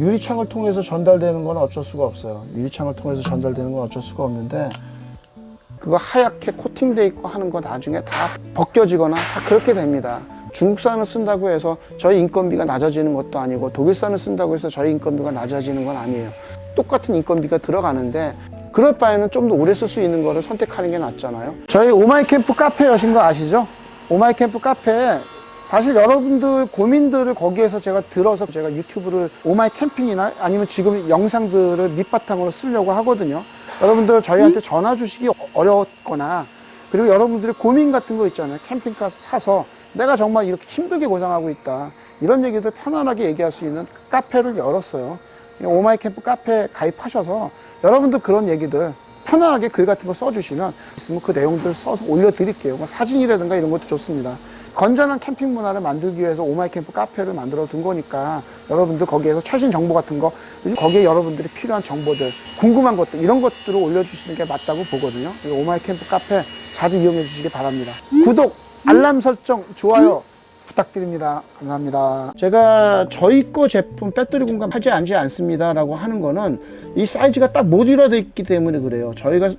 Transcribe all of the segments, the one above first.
유리창을 통해서 전달되는 건 어쩔 수가 없어요. 유리창을 통해서 전달되는 건 어쩔 수가 없는데 그거 하얗게 코팅돼 있고 하는 거 나중에 다 벗겨지거나 다 그렇게 됩니다. 중국산을 쓴다고 해서 저희 인건비가 낮아지는 것도 아니고 독일산을 쓴다고 해서 저희 인건비가 낮아지는 건 아니에요. 똑같은 인건비가 들어가는데 그럴 바에는 좀 더 오래 쓸 수 있는 거를 선택하는 게 낫잖아요. 저희 오마이 캠프 카페 여신 거 아시죠? 오마이 캠프 카페 사실 여러분들 고민들을 거기에서 제가 들어서 제가 유튜브를 오마이 캠핑이나 아니면 지금 영상들을 밑바탕으로 쓰려고 하거든요. 여러분들 저희한테 전화 주시기 어려웠거나 그리고 여러분들의 고민 같은 거 있잖아요. 캠핑카 사서 내가 정말 이렇게 힘들게 고생하고 있다. 이런 얘기들 편안하게 얘기할 수 있는 카페를 열었어요. 오마이 캠프 카페 가입하셔서 여러분들 그런 얘기들 편안하게 글 같은 거 써주시면 있으면 그 내용들 써서 올려드릴게요. 뭐 사진이라든가 이런 것도 좋습니다. 건전한 캠핑 문화를 만들기 위해서 오마이 캠프 카페를 만들어 둔 거니까 여러분들 거기에서 최신 정보 같은 거 거기에 여러분들이 필요한 정보들 궁금한 것들 이런 것들을 올려주시는 게 맞다고 보거든요. 오마이 캠프 카페 자주 이용해 주시기 바랍니다. 구독, 알람 설정, 좋아요 부탁드립니다. 감사합니다. 제가 저희 거 제품 배터리 공간 하지 않지 않습니다 라고 하는 거는 이 사이즈가 딱 모듈화되어 있기 때문에 그래요. 저희가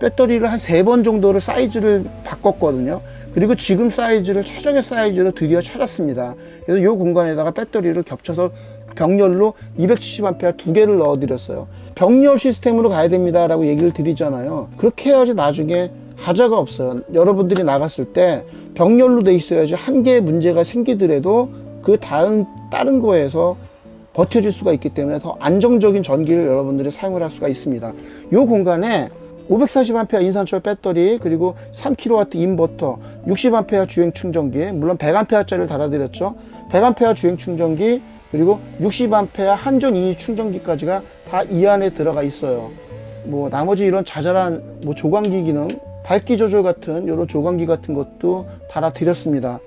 배터리를 한 세 번 정도를 사이즈를 바꿨거든요. 그리고 지금 사이즈를 최적의 사이즈로 드디어 찾았습니다. 그래서 이 공간에다가 배터리를 겹쳐서 병렬로 270A 두 개를 넣어 드렸어요. 병렬 시스템으로 가야 됩니다라고 얘기를 드리잖아요. 그렇게 해야지 나중에 하자가 없어요. 여러분들이 나갔을 때 병렬로 돼 있어야지 한 개의 문제가 생기더라도 그 다음 다른 거에서 버텨줄 수가 있기 때문에 더 안정적인 전기를 여러분들이 사용을 할 수가 있습니다. 이 공간에 540A 인산철 배터리 그리고 3kW 인버터 60A 주행 충전기 물론 100A짜리를 달아드렸죠 100A 주행 충전기 그리고 60A 한전 이니 충전기까지가 다 이 안에 들어가 있어요 뭐 나머지 이런 자잘한 뭐 조광기 기능 밝기 조절 같은 이런 조광기 같은 것도 달아드렸습니다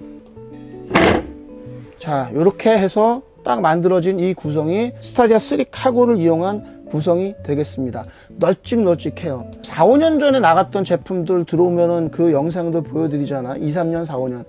자 이렇게 해서 딱 만들어진 이 구성이 스타디아 3 카고를 이용한 구성이 되겠습니다. 널찍널찍해요. 4, 5년 전에 나갔던 제품들 들어오면은 그 영상들 보여드리잖아. 2, 3년, 4, 5년.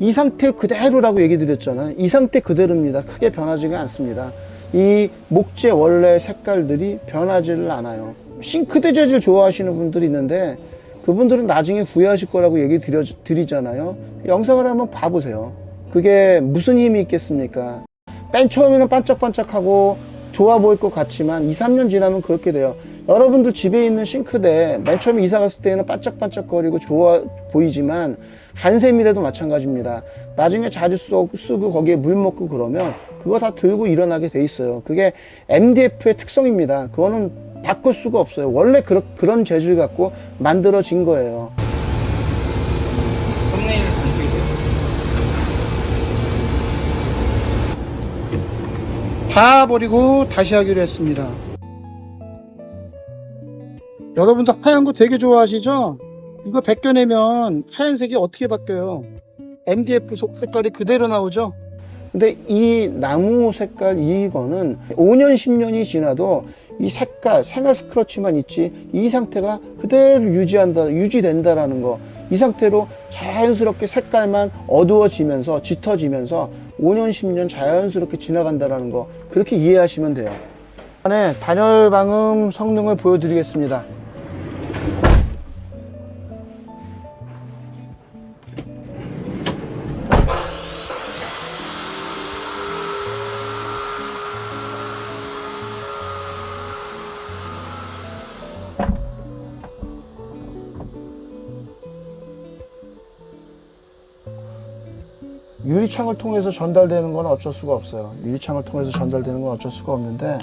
이 상태 그대로라고 얘기 드렸잖아. 이 상태 그대로입니다. 크게 변하지가 않습니다. 이 목재 원래 색깔들이 변하지를 않아요. 싱크대 재질 좋아하시는 분들이 있는데 그분들은 나중에 후회하실 거라고 얘기 드려, 드리잖아요. 영상을 한번 봐보세요. 그게 무슨 힘이 있겠습니까? 맨 처음에는 반짝반짝하고 좋아 보일 것 같지만 2, 3년 지나면 그렇게 돼요. 여러분들 집에 있는 싱크대 맨 처음에 이사 갔을 때는 반짝반짝거리고 좋아 보이지만 한샘이라도 마찬가지입니다. 나중에 자주 쏘, 쓰고 거기에 물 먹고 그러면 그거 다 들고 일어나게 돼 있어요. 그게 MDF의 특성입니다. 그거는 바꿀 수가 없어요. 원래 그러, 그런 재질 갖고 만들어진 거예요. 썸네일을? 다 버리고 다시 하기로 했습니다. 여러분들 하얀 거 되게 좋아하시죠? 이거 벗겨내면 하얀색이 어떻게 바뀌어요? MDF 속 색깔이 그대로 나오죠? 근데 이 나무 색깔 이거는 5년, 10년이 지나도 이 색깔, 생활 스크러치만 있지 이 상태가 그대로 유지한다, 유지된다라는 거. 이 상태로 자연스럽게 색깔만 어두워지면서 짙어지면서 5년, 10년 자연스럽게 지나간다라는 거. 그렇게 이해하시면 돼요. 안에 단열 방음 성능을 보여드리겠습니다. 유리창을 통해서 전달되는 건 어쩔 수가 없어요. 유리창을 통해서 전달되는 건 어쩔 수가 없는데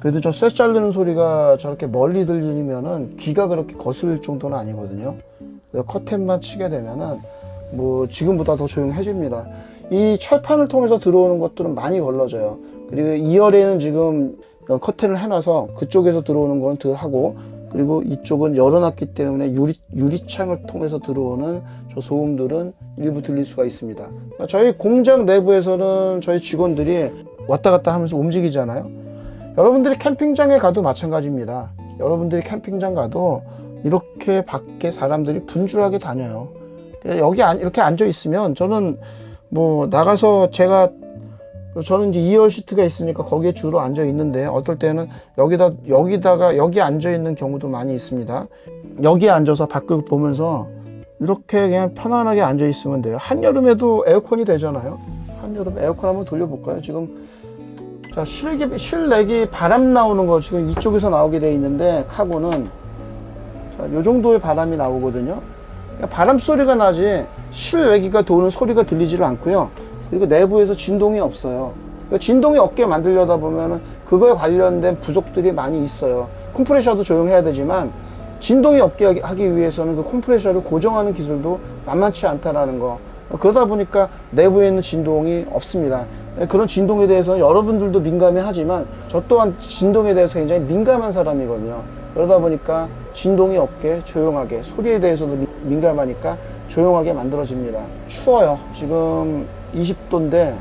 그래도 저 쇠 자르는 소리가 저렇게 멀리 들리면은 귀가 그렇게 거슬릴 정도는 아니거든요. 커튼만 치게 되면은 뭐 지금보다 더 조용해집니다. 이 철판을 통해서 들어오는 것들은 많이 걸러져요. 그리고 2열에는 지금 커튼을 해놔서 그쪽에서 들어오는 건 덜 하고 그 그리고 이쪽은 열어놨기 때문에 유리, 유리창을 통해서 들어오는 저 소음들은 일부 들릴 수가 있습니다. 그러니까 저희 공장 내부에서는 저희 직원들이 왔다 갔다 하면서 움직이잖아요. 여러분들이 캠핑장에 가도 마찬가지입니다. 여러분들이 캠핑장 가도 이렇게 밖에 사람들이 분주하게 다녀요. 여기 안- 이렇게 앉아 있으면 저는 뭐 나가서 제가 저는 이제 2열 시트가 있으니까 거기에 주로 앉아 있는데 어떨 때는 여기다 여기다가 여기 앉아 있는 경우도 많이 있습니다. 여기에 앉아서 밖을 보면서 이렇게 그냥 편안하게 앉아 있으면 돼요. 한여름에도 에어컨이 되잖아요. 한여름 에어컨 한번 돌려볼까요? 지금 자 실기 실내기 바람 나오는 거 지금 이쪽에서 나오게 돼 있는데 카고는 자, 요 정도의 바람이 나오거든요. 그러니까 바람 소리가 나지 실외기가 도는 소리가 들리지를 않고요. 그리고 내부에서 진동이 없어요. 그러니까 진동이 없게 만들려다 보면은 그거에 관련된 부속들이 많이 있어요. 컴프레셔도 조용해야 되지만 진동이 없게 하기 위해서는 그 컴프레셔를 고정하는 기술도 만만치 않다라는 거. 그러다 보니까 내부에 있는 진동이 없습니다. 그런 진동에 대해서는 여러분들도 민감해 하지만 저 또한 진동에 대해서 굉장히 민감한 사람이거든요. 그러다 보니까 진동이 없게 조용하게 소리에 대해서도 미- 민감하니까 조용하게 만들어집니다. 추워요. 지금 20도인데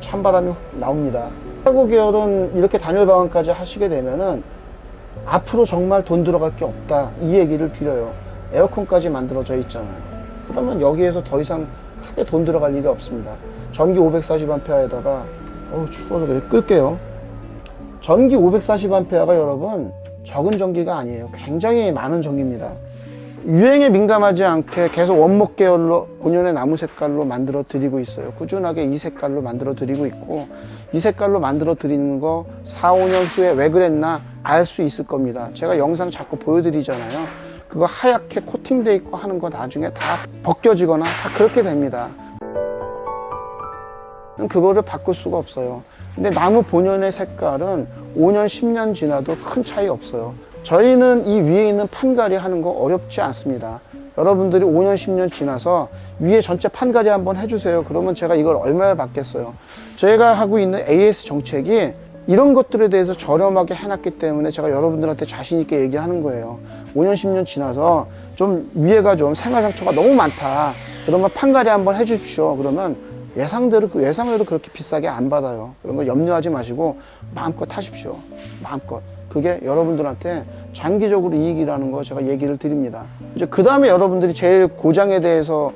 찬바람이 나옵니다. 타고 계열은 이렇게 단열 방음까지 하시게 되면은 앞으로 정말 돈 들어갈 게 없다 이 얘기를 드려요. 에어컨까지 만들어져 있잖아요. 그러면 여기에서 더 이상 크게 돈 들어갈 일이 없습니다. 전기 540A에다가 어 추워서 그래 끌게요. 전기 540A가 여러분 적은 전기가 아니에요. 굉장히 많은 전기입니다. 유행에 민감하지 않게 계속 원목 계열로 본연의 나무 색깔로 만들어 드리고 있어요. 꾸준하게 이 색깔로 만들어 드리고 있고 이 색깔로 만들어 드리는 거 4, 5년 후에 왜 그랬나 알 수 있을 겁니다. 제가 영상 자꾸 보여드리잖아요. 그거 하얗게 코팅돼 있고 하는 거 나중에 다 벗겨지거나 다 그렇게 됩니다. 그거를 바꿀 수가 없어요. 근데 나무 본연의 색깔은 5년, 10년 지나도 큰 차이 없어요. 저희는 이 위에 있는 판갈이 하는 거 어렵지 않습니다. 여러분들이 5년, 10년 지나서 위에 전체 판갈이 한번 해주세요. 그러면 제가 이걸 얼마에 받겠어요. 저희가 하고 있는 AS 정책이 이런 것들에 대해서 저렴하게 해놨기 때문에 제가 여러분들한테 자신 있게 얘기하는 거예요. 5년, 10년 지나서 좀 위에가 좀 생활상처가 너무 많다. 그러면 판갈이 한번 해주십시오. 그러면 예상대로 그 예상대로 그렇게 비싸게 안 받아요. 그런 거 염려하지 마시고 마음껏 하십시오. 마음껏. 그게 여러분들한테 장기적으로 이익이라는 거 제가 얘기를 드립니다. 이제 그 다음에 여러분들이 제일 고장에 대해서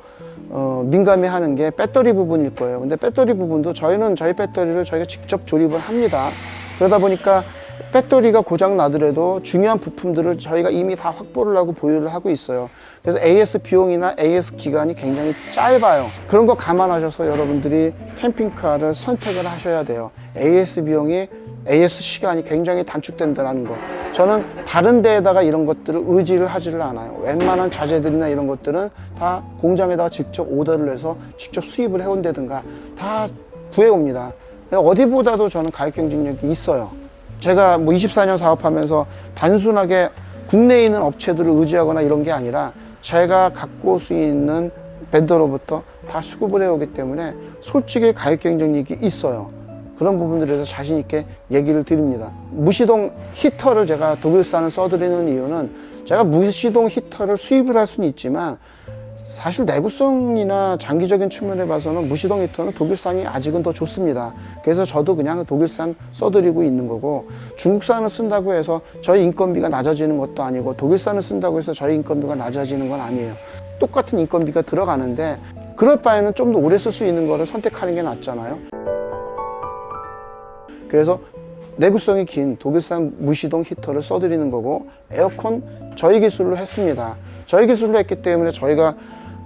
어, 민감해 하는 게 배터리 부분일 거예요. 근데 배터리 부분도 저희는 저희 배터리를 저희가 직접 조립을 합니다. 그러다 보니까 배터리가 고장 나더라도 중요한 부품들을 저희가 이미 다 확보를 하고 보유를 하고 있어요. 그래서 AS 비용이나 AS 기간이 굉장히 짧아요. 그런 거 감안하셔서 여러분들이 캠핑카를 선택을 하셔야 돼요. AS 비용이 AS 시간이 굉장히 단축된다는 거. 저는 다른 데에다가 이런 것들을 의지를 하지를 않아요. 웬만한 자재들이나 이런 것들은 다 공장에다가 직접 오더를 해서 직접 수입을 해온다든가 다 구해옵니다. 어디보다도 저는 가격 경쟁력이 있어요. 제가 뭐 24년 사업하면서 단순하게 국내에 있는 업체들을 의지하거나 이런 게 아니라 제가 갖고 올 수 있는 벤더로부터 다 수급을 해오기 때문에 솔직히 가격 경쟁력이 있어요. 그런 부분들에 대해서 자신 있게 얘기를 드립니다. 무시동 히터를 제가 독일산을 써드리는 이유는 제가 무시동 히터를 수입을 할 수는 있지만 사실 내구성이나 장기적인 측면에 봐서는 무시동 히터는 독일산이 아직은 더 좋습니다. 그래서 저도 그냥 독일산 써드리고 있는 거고 중국산을 쓴다고 해서 저희 인건비가 낮아지는 것도 아니고 독일산을 쓴다고 해서 저희 인건비가 낮아지는 건 아니에요. 똑같은 인건비가 들어가는데 그럴 바에는 좀 더 오래 쓸 수 있는 거를 선택하는 게 낫잖아요. 그래서 내구성이 긴 독일산 무시동 히터를 써드리는 거고 에어컨 저희 기술로 했습니다. 저희 기술로 했기 때문에 저희가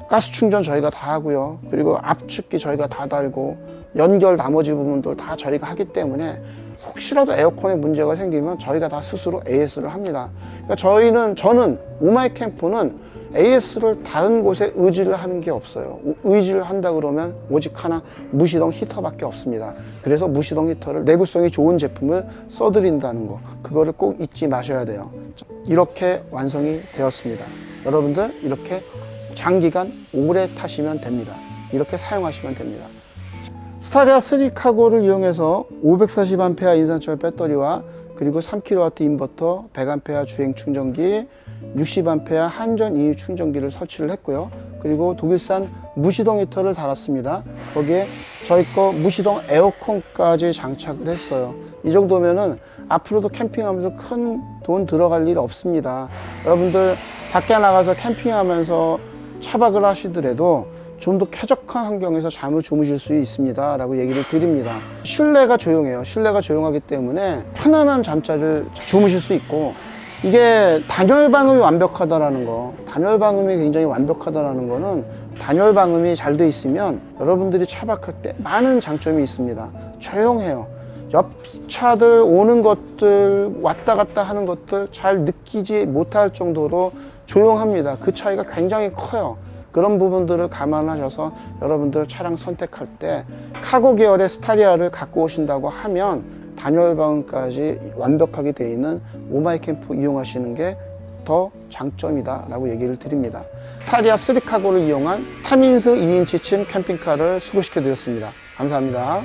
가스 충전 저희가 다 하고요. 그리고 압축기 저희가 다 달고 연결 나머지 부분들 다 저희가 하기 때문에 혹시라도 에어컨에 문제가 생기면 저희가 다 스스로 AS를 합니다. 그러니까 저희는 저는 오마이 캠프는 AS를 다른 곳에 의지를 하는 게 없어요. 의지를 한다 그러면 오직 하나 무시동 히터밖에 없습니다. 그래서 무시동 히터를 내구성이 좋은 제품을 써드린다는 거 그거를 꼭 잊지 마셔야 돼요. 이렇게 완성이 되었습니다. 여러분들 이렇게 장기간 오래 타시면 됩니다. 이렇게 사용하시면 됩니다. 스타리아 3 카고를 이용해서 540A 인산철 배터리와 그리고 3kW 인버터, 100A 주행 충전기, 60A 한전 EV 충전기를 설치를 했고요. 그리고 독일산 무시동 히터를 달았습니다. 거기에 저희 거 무시동 에어컨까지 장착을 했어요. 이 정도면은 앞으로도 캠핑하면서 큰 돈 들어갈 일 없습니다. 여러분들 밖에 나가서 캠핑하면서 차박을 하시더라도 좀 더 쾌적한 환경에서 잠을 주무실 수 있습니다. 라고 얘기를 드립니다. 실내가 조용해요. 실내가 조용하기 때문에 편안한 잠자리를 주무실 수 있고 이게 단열 방음이 완벽하다라는 거, 단열 방음이 굉장히 완벽하다라는 거는 단열 방음이 잘 돼 있으면 여러분들이 차박할 때 많은 장점이 있습니다. 조용해요. 옆 차들 오는 것들 왔다 갔다 하는 것들 잘 느끼지 못할 정도로 조용합니다. 그 차이가 굉장히 커요. 그런 부분들을 감안하셔서 여러분들 차량 선택할 때 카고 계열의 스타리아를 갖고 오신다고 하면 단열 방음까지 완벽하게 되어 있는 오마이 캠프 이용하시는 게 더 장점이다 라고 얘기를 드립니다. 스타리아 3 카고를 이용한 타민스 2인치 층 캠핑카를 수고시켜 드렸습니다. 감사합니다.